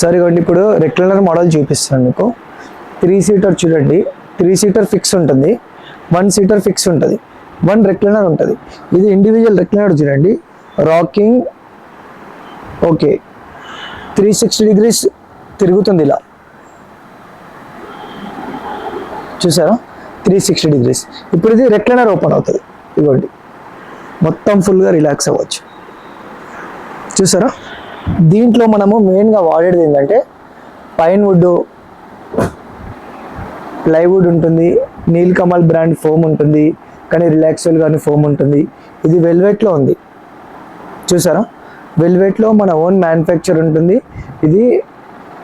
సరే ఇవ్వండి ఇప్పుడు రెక్లైనర్ మోడల్ చూపిస్తాను మీకు. త్రీ సీటర్ చూడండి. త్రీ సీటర్ ఫిక్స్ ఉంటుంది. వన్ సీటర్ ఫిక్స్ ఉంటుంది. వన్ రెక్లైనర్ ఉంటుంది. ఇది ఇండివిజువల్ రెక్లైనర్ చూడండి. Rocking okay. Three sixty degrees తిరుగుతుంది ఇలా. చూసారా? Three sixty degrees. ఇప్పుడు ఇది రెక్లైనర్ ఓపెన్ అవుతుంది. ఇవ్వండి మొత్తం ఫుల్గా రిలాక్స్ అవ్వచ్చు. చూసారా? దీంట్లో మనము మెయిన్గా వాడేది ఏంటంటే పైన్ వుడ్ ప్లైవుడ్ ఉంటుంది నీల్ కమల్ బ్రాండ్ ఫోమ్ ఉంటుంది కానీ రిలాక్సల్ కానీ ఫోమ్ ఉంటుంది. ఇది వెల్వెట్లో ఉంది. చూసారా? వెల్వెట్లో మన ఓన్ మ్యానుఫ్యాక్చర్ ఉంటుంది. ఇది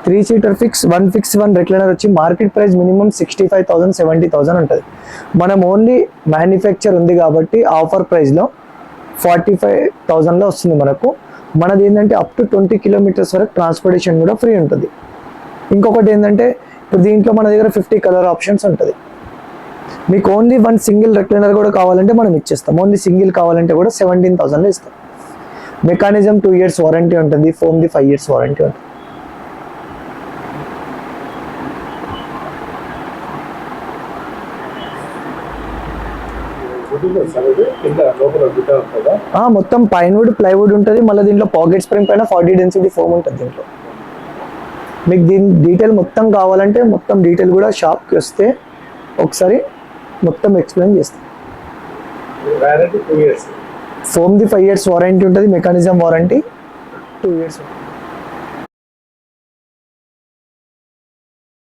three seater fix one fix one recliner వచ్చి market price minimum sixty five thousand seventy thousand ఉంటుంది. మనం ఓన్లీ మ్యానుఫ్యాక్చర్ ఉంది కాబట్టి ఆఫర్ ప్రైస్లో ఫార్టీ ఫైవ్ థౌజండ్లో వస్తుంది మనకు. మనది ఏంటంటే అప్ టు ట్వంటీ కిలోమీటర్స్ వరకు ట్రాన్స్పోర్టేషన్ కూడా ఫ్రీ ఉంటుంది. ఇంకొకటి ఏంటంటే ఇప్పుడు దీంట్లో మన దగ్గర ఫిఫ్టీ కలర్ ఆప్షన్స్ ఉంటుంది. మీకు ఓన్లీ వన్ సింగిల్ రెక్లైనర్ కూడా కావాలంటే మనం ఇచ్చేస్తాం. ఓన్లీ సింగిల్ కావాలంటే కూడా సెవెంటీన్ థౌసండ్లో ఇస్తాం. మెకానిజం టూ ఇయర్స్ వారంటీ ఉంటుంది ఫోమ్ది ఫైవ్ ఇయర్స్ వారంటీ ఉంటుంది. మొత్తం పైన్వుడ్ ప్లైవుడ్ ఉంటుంది. మళ్ళీ దీంట్లో పాకెట్ స్ప్రింగ్ పైన ఫార్టీ డెన్సిటీ ఫోమ్ ఉంటుంది దీంట్లో. మీకు దీని డీటెయిల్ మొత్తం కావాలంటే మొత్తం డీటెయిల్ కూడా షాప్కి వస్తే ఒకసారి మొత్తం ఎక్స్ప్లెయిన్ చేస్తాం. ఫోమ్ది ఫైవ్ ఇయర్స్ వారంటీ ఉంటుంది మెకానిజం వారంటీ టూ ఇయర్స్ ఉంటుంది.